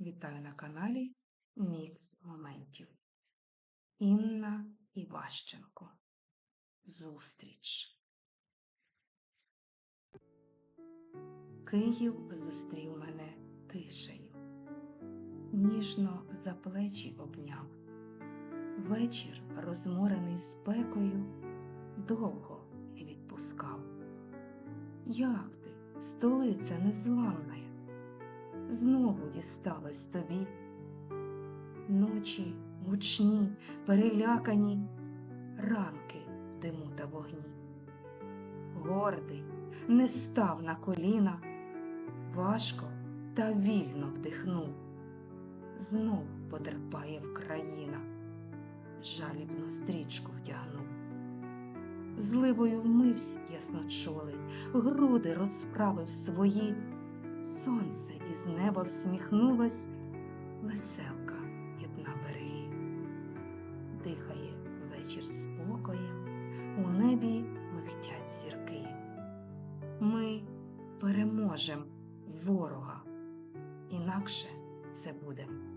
Вітаю на каналі Мікс моментів. Інна Іващенко. Зустріч. Київ зустрів мене тишею. Ніжно за плечі обняв. Вечір, розморений спекою, довго не відпускав. Як ти, столиця незламна? Знову дісталось тобі. Ночі гучні, перелякані, ранки в диму та вогні. Гордий не став на коліна, важко та вільно вдихнув. Знов потерпає Вкраїна, жалібну стрічку втягнув. Зливою вмився ясночолий, груди розправив свої. Сонце із неба всміхнулось, веселка єдна береги. Дихає вечір спокоєм, у небі михтять зірки. Ми переможем ворога, інакше це буде не ми.